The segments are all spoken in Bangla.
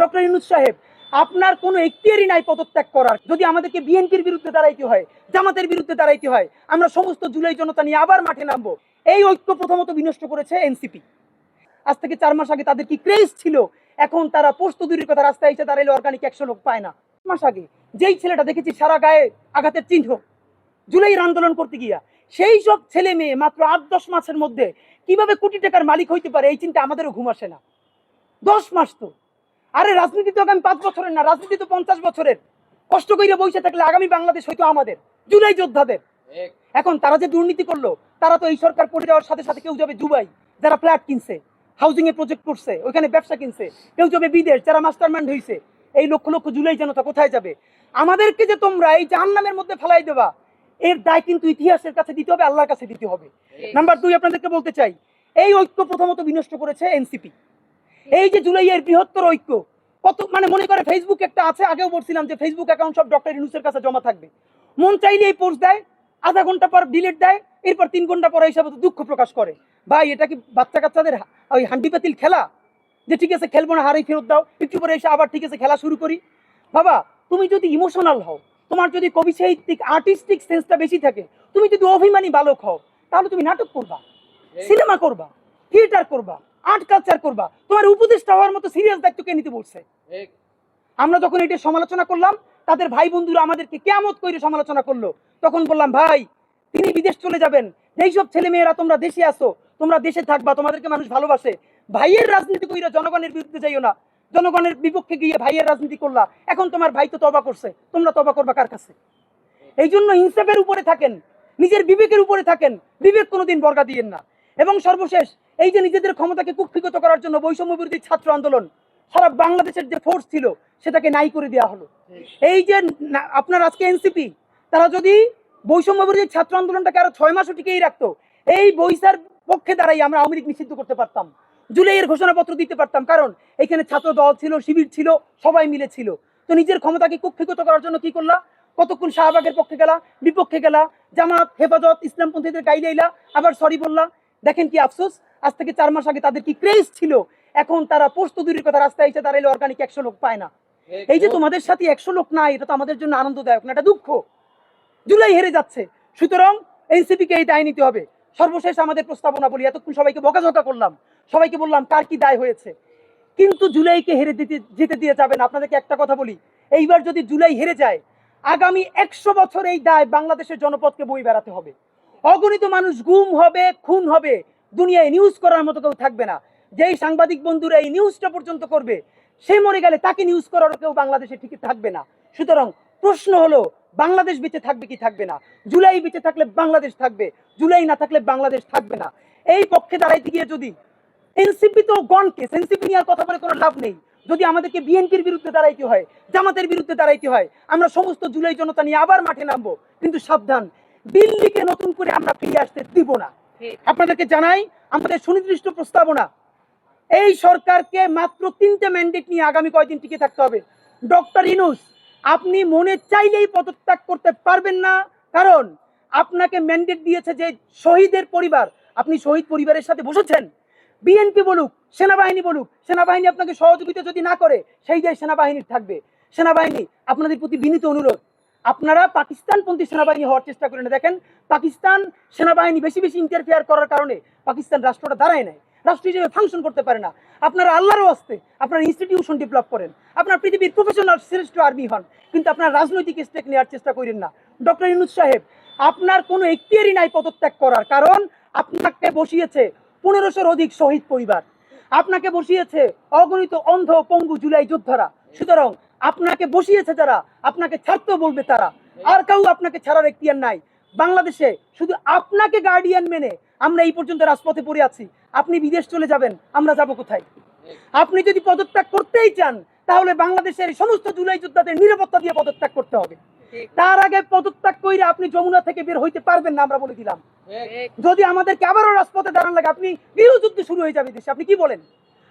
ডক্টর ইউনুস সাহেব, আপনার কোনো এখতিয়ারই নাই পদত্যাগ করার। যদি আমাদেরকে বিএনপির বিরুদ্ধে দাঁড়াইতে হয়, জামাতের বিরুদ্ধে দাঁড়াইতে হয়, আমরা সমস্ত জুলাই জনতা নিয়ে আবার মাঠে নামবো। এই ঐক্য প্রথমত বিনষ্ট করেছে এনসিপি। আজ থেকে চার মাস আগে তাদের কি ক্রেজ ছিল? এখন তারা পোস্ত দূরের কথা রাস্তায় এসে দাঁড়াইলে অর্গানিক একশো লোক পায় না। মাস আগে যেই ছেলেটা দেখেছি সারা গায়ে আঘাতের চিহ্ন, জুলাইয়ের আন্দোলন করতে গিয়া, সেই সব ছেলে মেয়ে মাত্র আট, দশ মাসের মধ্যে কীভাবে কোটি টাকার মালিক হইতে পারে এই চিন্তা আমাদেরও ঘুম আসে না। দশ মাস তো। আরে রাজনীতি তো আগামী পাঁচ বছরের না রাজনীতি তো পঞ্চাশ বছরের। কষ্ট করে বসে থাকলে আগামী বাংলাদেশ হয়তো আমাদের জুলাই যোদ্ধাদের। এখন তারা যে দুর্নীতি করল তারা তো এই সরকার পড়ে যাওয়ার সাথে সাথে কেউ যাবে দুবাই যারা ফ্ল্যাট কিনছে হাউজিং এ প্রজেক্ট করছে ওইখানে ব্যবসা কিনছে কেউ যাবে বিদেশ যারা মাস্টার মাইন্ড হয়েছে এই লক্ষ লক্ষ জুলাই জনতা কোথায় যাবে? আমাদেরকে যে তোমরা এই জাহান্নামের মধ্যে ফেলাই দেবা এর দায় কিন্তু ইতিহাসের কাছে দিতে হবে আল্লাহর কাছে দিতে হবে। নাম্বার দুই আপনাদেরকে বলতে চাই এই ঐক্য প্রথমত বিনষ্ট করেছে এনসিপি এই যে জুলাইয়ের বৃহত্তর ঐক্য কত মানে মনে করে ফেসবুক একটা আছে আগেও বলছিলাম যে ফেসবুক অ্যাকাউন্ট সব ডক্টর ইউনুসের কাছে জমা থাকবে। মন চাইলে এই পোস্ট দেয় আধা ঘণ্টা পর ডিলিট দেয় এরপর তিন ঘণ্টা পর হিসাবে দুঃখ প্রকাশ করে। ভাই এটা কি বাচ্চা কাচ্চাদের ওই হান্ডি পাতিল খেলা? যে ঠিক আছে খেলব না হারাই ফেরত দাও একটু পরে এসে আবার ঠিক আছে খেলা শুরু করি। বাবা তুমি যদি ইমোশনাল হও তোমার যদি কবি সাহিত্যিক আর্টিস্টিক সেন্সটা বেশি থাকে তুমি যদি অভিমানী বালক হও তাহলে তুমি নাটক করবা সিনেমা করবা থিয়েটার করবা। আর্ট কালচার করবা। তোমার উপদেষ্টা হওয়ার মতো সিরিয়াস দায়িত্ব কে নিতে বলছে? আমরা যখন এটা সমালোচনা করলাম তাদের ভাই বন্ধুরা আমাদেরকে কেমত করে সমালোচনা করল। তখন বললাম ভাই তিনি বিদেশ চলে যাবেন। যেই সব ছেলে মেয়েরা তোমরা দেশে আসো তোমরা দেশে থাকবা তোমাদেরকে মানুষ ভালোবাসে। ভাইয়ের রাজনীতি কইরা জনগণের বিরুদ্ধে যাইও না। জনগণের বিপক্ষে গিয়ে ভাইয়ের রাজনীতি করলা। এখন তোমার ভাই তো তবা করছে। তোমরা তবা করবা কার কাছে? এই জন্য ইনসাফের উপরে থাকেন। নিজের বিবেকের উপরে থাকেন। বিবেক কোনোদিন বর্গা দিয়েন না। এবং সর্বশেষ, এই যে নিজেদের ক্ষমতাকে কুক্ষিগত করার জন্য বৈষম্য বিরোধী ছাত্র আন্দোলন, সারা বাংলাদেশের যে ফোর্স ছিল, সেটাকে নাই করে দেওয়া হলো। এই যে আপনার আজকে এনসিপি তারা যদি বৈষম্য বিরোধী ছাত্র আন্দোলনটাকে আরও ছয় মাসও টিকেই রাখতো, এই বৈশার পক্ষে দাঁড়াই আমরা আওয়ামী লীগ নিষিদ্ধ করতে পারতাম। জুলাইয়ের ঘোষণাপত্র দিতে পারতাম, কারণ এখানে ছাত্র দল ছিল, শিবির ছিল, সবাই মিলে ছিল। তো নিজের ক্ষমতাকে কুক্ষিগত করার জন্য কি করলা? কতক্ষণ শাহবাগের পক্ষে গেলা, বিপক্ষে গেলা, জামাত, হেফাজত, ইসলামপন্থীদের গাইলে এলা আবার সরি বললা দেখেন কি আফসোস? আজ থেকে চার মাস আগে তাদের কি ক্রেজ ছিল? এখন তারা পোস্ত দূরের কথা রাস্তায় এসে দাঁড়াইলে অর্গানিক একশো লোক পায় না। এই যে তোমাদের সাথে একশো লোক নাই এটা তো আমাদের জন্য আনন্দদায়ক না এটা দুঃখ। জুলাই হেরে যাচ্ছে। সুতরাং এনসিপি কে এই দায় নিতে হবে। সর্বশেষ আমাদের প্রস্তাবনা বলি এতক্ষণ সবাইকে বকাঝকা করলাম। সবাইকে বললাম কার কি দায় হয়েছে? কিন্তু জুলাইকে হেরে দিতে যেতে দিয়ে যাবেন। আপনাদেরকে একটা কথা বলি এইবার যদি জুলাই হেরে যায় আগামী একশো বছর এই দায় বাংলাদেশের জনপদকে বই বেড়াতে হবে। অগণিত মানুষ গুম হবে, খুন হবে। দুনিয়ায় নিউজ করার মতো কেউ থাকবে না। যেই সাংবাদিক বন্ধুরা এই নিউজটা পর্যন্ত করবে, সে মরে গেলে তাকে নিউজ করার কেউ বাংলাদেশে ঠিকই থাকবে না। সুতরাং প্রশ্ন হলো, বাংলাদেশ বেঁচে থাকবে কি থাকবে না? জুলাই বেঁচে থাকলে বাংলাদেশ থাকবে, জুলাই না থাকলে বাংলাদেশ থাকবে না। এই পক্ষে দাঁড়াইতে গিয়ে যদি এনসিপি তো গন কেস এনসিপি নিয়ে আর কথা বলে কোনো লাভ নেই। যদি আমাদেরকে বিএনপির বিরুদ্ধে দাঁড়াইতে হয়, জামাতের বিরুদ্ধে দাঁড়াইতে হয়, আমরা সমস্ত জুলাই জনতা নিয়ে আবার মাঠে নামবো। কিন্তু সাবধান দিল্লিকে নতুন করে আমরা ফিরে আসতে দিব না। আপনাদেরকে জানাই আমাদের সুনির্দিষ্ট প্রস্তাবনা এই সরকারকে মাত্র তিনটে ম্যান্ডেট নিয়ে আগামী কয়দিন টিকে থাকতে হবে। ডক্টর ইনুস আপনি মনে চাইলেই পদত্যাগ করতে পারবেন না কারণ আপনাকে ম্যান্ডেট দিয়েছে যে শহীদের পরিবার আপনি শহীদ পরিবারের সাথে বসেছেন। বিএনপি বলুক সেনাবাহিনী বলুক সেনাবাহিনী আপনাকে সহযোগিতা যদি না করে সেই দেশ সেনাবাহিনীর থাকবে। সেনাবাহিনী আপনাদের প্রতি বিনীত অনুরোধ আপনারা পাকিস্তানপন্থী সেনাবাহিনী হওয়ার চেষ্টা করেন। দেখেন, পাকিস্তান সেনাবাহিনী বেশি বেশি ইন্টারফেয়ার করার কারণে পাকিস্তান রাষ্ট্রটা দাঁড়ায় নেয় রাষ্ট্র হিসেবে ফাংশন করতে পারে না। আপনারা আল্লাহরও আসতে আপনার ইনস্টিটিউশন ডেভেলপ করেন। আপনার পৃথিবীর প্রফেশনাল শ্রেষ্ঠ আর্মি হন। কিন্তু আপনার রাজনৈতিক স্টেক নেওয়ার চেষ্টা করেন না। ডক্টর ইনুজ সাহেব, আপনার কোনো এখতিয়ারই নাই পদত্যাগ করার। কারণ আপনাকে বসিয়েছে পনেরোশোর অধিক শহীদ পরিবার। আপনাকে বসিয়েছে অগণিত অন্ধ পঙ্গু জুলাই যোদ্ধারা। সুতরাং আপনাকে বসিয়েছে যারা আপনাকে ছাড়তেও বলবে তারা। আর কেউ আপনাকে ছাড়ার এখতিয়ার নাই। বাংলাদেশে শুধু আপনাকে গার্ডিয়ান মেনে আমরা এই পর্যন্ত রাজপথে পড়ে আছি। আপনি বিদেশ চলে যাবেন আমরা যাব কোথায়? আপনি যদি পদত্যাগ করতেই চান তাহলে বাংলাদেশের সমস্ত জুলাই যোদ্ধাদের নিরাপত্তা দিয়ে পদত্যাগ করতে হবে। তার আগে পদত্যাগ কইরা আপনি যমুনা থেকে বের হইতে পারবেন না আমরা বলে দিলাম। যদি আমাদেরকে আবারও রাজপথে দাঁড়ান লাগে আপনি গৃহযুদ্ধ শুরু হয়ে যাবে দেশে। আপনি কি বলেন?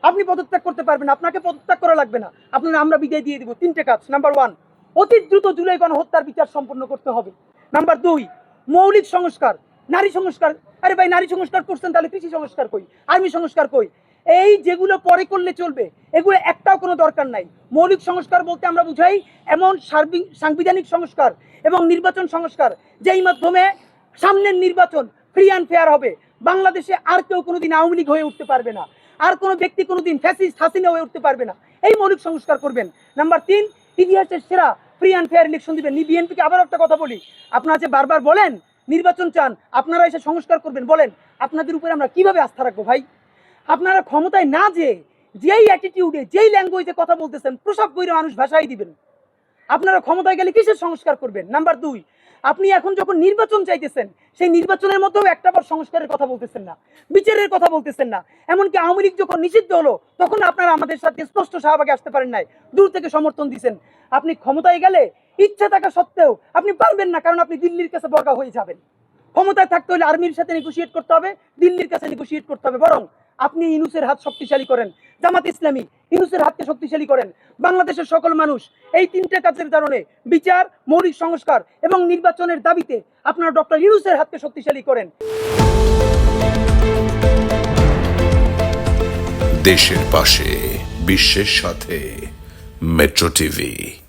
আপনি পদত্যাগ করতে পারবেন আপনাকে পদত্যাগ করা লাগবে না। আপনার আমরা বিদায় দিয়ে দিব। তিনটে কাজ। নাম্বার ওয়ান অতি দ্রুত জুলাই গণহত্যার বিচার সম্পন্ন করতে হবে। নাম্বার দুই, মৌলিক সংস্কার, নারী সংস্কার। আরে ভাই, নারী সংস্কার করছেন, তাহলে কৃষি সংস্কার কই? আর্মি সংস্কার কই? এই যেগুলো পরে করলে চলবে, এগুলো একটাও কোনো দরকার নাই। মৌলিক সংস্কার বলতে আমরা বুঝাই, এমন সার্বিক সাংবিধানিক সংস্কার এবং নির্বাচন সংস্কার, যেই মাধ্যমে সামনের নির্বাচন ফ্রি অ্যান্ড ফেয়ার হবে। বাংলাদেশে আর কেউ কোনোদিন আওয়ামী লীগ হয়ে উঠতে পারবে না। আর কোনো ব্যক্তি কোনোদিন ফ্যাসিস্ট হাসিনা হয়ে উঠতে পারবে না। এই মৌলিক সংস্কার করবেন। নাম্বার তিন, ইতিহাসের সেরা ফ্রি অ্যান্ড ফেয়ার ইলেকশন দিবেন। বিএনপিকে আবার একটা কথা বলি। আপনারা যে বারবার বলেন, নির্বাচন চান, আপনারা এসে সংস্কার করবেন। বলেন, আপনাদের উপরে আমরা কীভাবে আস্থা রাখব ভাই? আপনারা ক্ষমতায় না যে, যেই অ্যাটিটিউডে যেই ল্যাঙ্গুয়েজে কথা বলতেছেন, প্রসাব করে মানুষ ভাষাই দিবেন। আপনারা ক্ষমতায় গেলে কিসের সংস্কার করবেন? নাম্বার দুই আপনি এখন যখন নির্বাচন চাইতেছেন, সেই নির্বাচনের মধ্যেও একটা বার সংস্কারের কথা বলতেছেন না, বিচারের কথা বলতেছেন না। এমনকি আওয়ামী লীগ যখন নিষিদ্ধ হলো, তখন আপনারা আমাদের সাথে স্পষ্ট শাহবাগে আসতে পারেন নাই, দূর থেকে সমর্থন দিচ্ছেন আপনি ক্ষমতায় গেলে ইচ্ছা থাকা সত্ত্বেও আপনি পারবেন না, কারণ আপনি দিল্লির কাছে বর্গা হয়ে যাবেন। ক্ষমতায় থাকতে হলে আর্মির সাথে নেগোসিয়েট করতে হবে, দিল্লির কাছে নেগোসিয়েট করতে হবে, বরং আপনি ইনুসের হাত শক্তিশালী করেন। জামাত ইসলামী ইনুসের হাতকে শক্তিশালী করেন। বাংলাদেশের সকল মানুষ এই তিনটে কাজের কারণে বিচার, মৌলিক সংস্কার এবং নির্বাচনের দাবিতে আপনারা ডক্টর ইউনুসের হাতকে শক্তিশালী করেন। দেশের পাশে, বিশ্বের সাথে, মেট্রো টিভি।